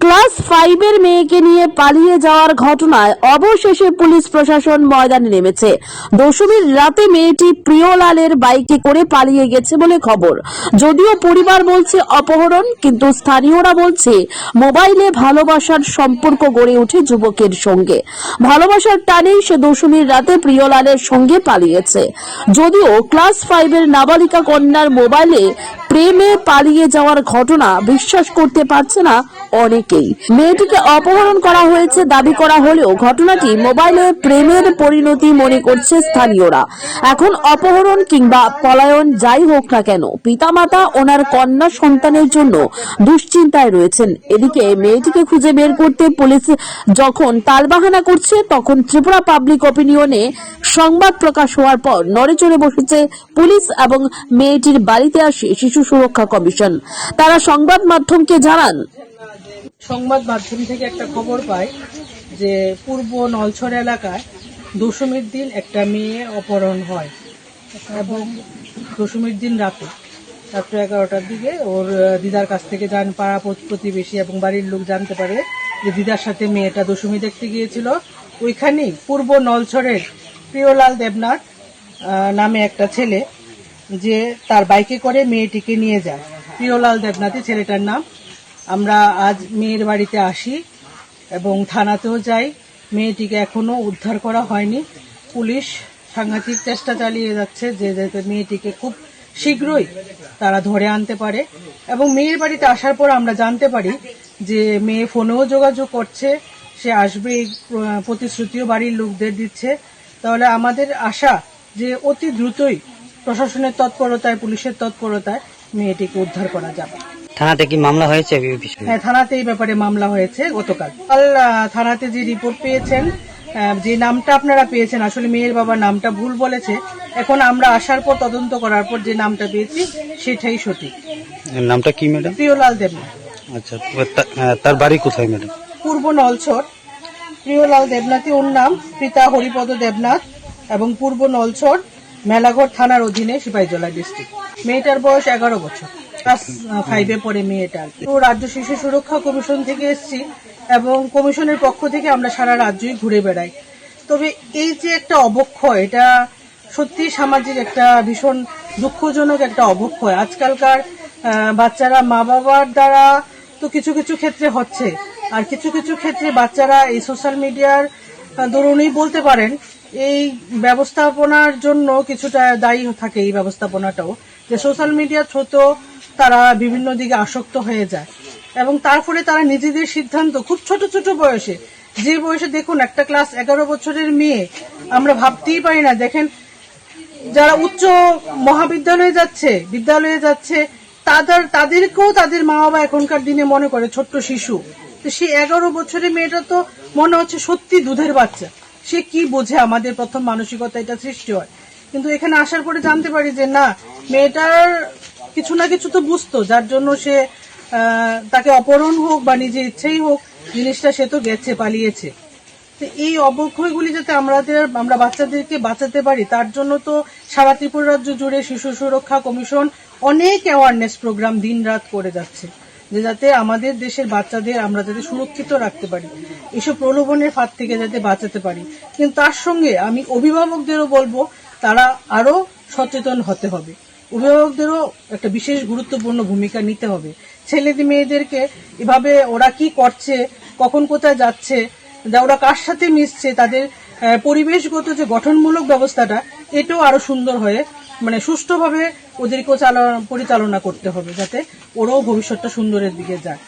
Class ফাইভের মেয়েকে নিয়ে পালিয়ে যাওয়ার ঘটনায় অবশেষে পুলিশ প্রশাসন ময়দানে নেমেছে। দশমীর রাতে মেয়েটি প্রিয়লালের বাইকে করে পালিয়ে গেছে বলে খবর। যদিও পরিবার বলছে অপহরণ, কিন্তু স্থানীয়রা বলছে মোবাইলে ভালোবাসার সম্পর্ক গড়ে ওঠে যুবকের সঙ্গে। ভালোবাসার টানেই সে দশমীর রাতে প্রিয়লালের সঙ্গে পালিয়েছে। যদিও ক্লাস ফাইভের নাবালিকা কন্যার মোবাইলে প্রেমে পালিয়ে যাওয়ার ঘটনা বিশ্বাস করতে পারছে না অনেকেই। মেয়েটিকে অপহরণ করা হয়েছে, দাবি করা হলেও ঘটনাটি মোবাইলে প্রেমের পরিণতি মনে করছে স্থানীয়রা। এখন অপহরণ কিংবা পলায়ন যাই হোক না কেন, পিতামাতা, ওনার কন্যা সন্তানের জন্য দুশ্চিন্তায় রয়েছেন। এদিকে মেয়েটিকে খুঁজে বের করতে পুলিশ যখন তালবাহানা করছে, তখন ত্রিপুরা পাবলিক অপিনিয়নে সংবাদ প্রকাশ হওয়ার পর নড়েচড়ে বসেছে পুলিশ এবং মেয়েটির বাড়িতে আসে শিশু সুরক্ষা কমিশন। তারা সংবাদ মাধ্যমকে জানান। সংবাদ মাধ্যম থেকে একটা খবর পাই যে পূর্ব নলছড় এলাকায় দশমীর দিন একটা মেয়ে অপহরণ হয় এবং দশমীর দিন রাতে রাত্র এগারোটার দিকে ওর দিদার কাছ থেকে যান পাড়া প্রতিবেশী এবং বাড়ির লোক জানতে পারে যে দিদার সাথে মেয়েটা দশমী দেখতে গিয়েছিল। ওইখানেই পূর্ব নলছড়ের প্রিয়লাল দেবনাথ নামে একটা ছেলে যে তার বাইকে করে মেয়েটিকে নিয়ে যায়। প্রিয়লাল দেবনাথই ছেলেটার নাম। আমরা আজ মেয়ের বাড়িতে আসি এবং থানাতেও যাই। মেয়েটিকে এখনও উদ্ধার করা হয়নি। পুলিশ সাংঘাতিক চেষ্টা চালিয়ে যাচ্ছে যে যাতে মেয়েটিকে খুব শীঘ্রই তারা ধরে আনতে পারে। এবং মেয়ের বাড়িতে আসার পর আমরা জানতে পারি যে মেয়ে ফোনেও যোগাযোগ করছে, সে আসবে প্রতিশ্রুতিও বাড়ির লোকদের দিচ্ছে। তাহলে আমাদের আশা যে অতি দ্রুতই প্রশাসনের তৎপরতায় পুলিশের তৎপরতায় মেয়েটিকে উদ্ধার করা যাবে। থানাতে কি মামলা হয়েছে হ্যাঁ থানাতে এই ব্যাপারে মামলা হয়েছে গতকাল। কাল থানাতে যে রিপোর্ট পেয়েছেন যে নামটা আপনারা পেয়েছেন আসলে মেয়ের বাবা নামটা ভুল বলেছে এখন আমরা আসার পর তদন্ত করার পর যে নামটা পেয়েছি সেটাই সঠিক। নামটা কি ম্যাডাম? প্রিয়লাল দেবনাথ আচ্ছা তার বাড়ি কোথায় ম্যাডাম? পূর্ব নলছর। প্রিয়লাল দেবনাথই ওর নাম পিতা হরিপদ দেবনাথ এবং পূর্ব নলছর মেলাঘর থানার অধীনে সিপাহীজলা ডিস্ট্রিক্ট মেয়েটার বয়স এগারো বছর। ক্লাস ফাইভে পড়ে মেয়েটার তো রাজ্য শিশু সুরক্ষা কমিশন থেকে এসছি এবং কমিশনের পক্ষ থেকে আমরা সারা রাজ্যই ঘুরে বেড়াই। তবে এই যে একটা অবক্ষয়, এটা সত্যি সামাজিক একটা ভীষণ দুঃখজনক একটা অবক্ষয়। আজকালকার বাচ্চারা মা বাবার দ্বারা তো কিছু কিছু ক্ষেত্রে হচ্ছে। আর কিছু কিছু ক্ষেত্রে বাচ্চারা এই সোশ্যাল মিডিয়ার দরুনই বলতে পারেন এই ব্যবস্থাপনার জন্য কিছুটা দায়ী থাকে এই ব্যবস্থাপনাটাও, যে সোশ্যাল মিডিয়া থ্রুতেও তারা বিভিন্ন দিকে আসক্ত হয়ে যায়। এবং তারপরে তারা নিজেদের সিদ্ধান্ত, খুব ছোট ছোট বয়সে, যে বয়সে দেখুন একটা ক্লাস এগারো বছরের মেয়ে, আমরা ভাবতেই পারি না। দেখেন, যারা উচ্চ মহাবিদ্যালয়ে যাচ্ছে, বিদ্যালয়ে যাচ্ছে, তাদের, তাদেরকেও তাদের মা বাবা এখনকার দিনে মনে করে ছোট্ট শিশু। তো সেই এগারো বছরের মেয়েটা তো মনে হচ্ছে সত্যি দুধের বাচ্চা। সে কি বোঝে আমাদের প্রথম মানসিকতা এটা সৃষ্টি হয়। কিন্তু এখানে আসার পরে জানতে পারি যে না, মেয়েটার কিছু না কিছু তো বুঝতো, যার জন্য সে তাকে অপহরণ হোক বা নিজের ইচ্ছেই হোক, জিনিসটা সে তো গেছে, পালিয়েছে। এই অবক্ষয়গুলি যাতে আমাদের, আমরা বাচ্চাদেরকে বাঁচাতে পারি, তার জন্য তো সারা ত্রিপুরা রাজ্য জুড়ে শিশু সুরক্ষা কমিশন অনেক অ্যাওয়ারনেস প্রোগ্রাম দিন রাত করে যাচ্ছে। যে যাতে আমাদের দেশের বাচ্চাদের আমরা যাতে সুরক্ষিত রাখতে পারি। এসব প্রলোভনের ফাঁদ থেকে যাতে বাঁচাতে পারি। কিন্তু তার সঙ্গে আমি অভিভাবকদেরও বলব, তারা আরও সচেতন হতে হবে। অভিভাবকদেরও একটা বিশেষ গুরুত্বপূর্ণ ভূমিকা নিতে হবে। ছেলে মেয়েদেরকে এভাবে ওরা কি করছে, কখন কোথায় যাচ্ছে ওরা কার সাথে মিশছে, তাদের পরিবেশগত যে গঠনমূলক ব্যবস্থাটা, এটাও আরও সুন্দর হয়ে মানে সুষ্ঠুভাবে ওদেরকেও চালনা পরিচালনা করতে হবে যাতে ওরাও ভবিষ্যৎটা সুন্দরের দিকে যায়।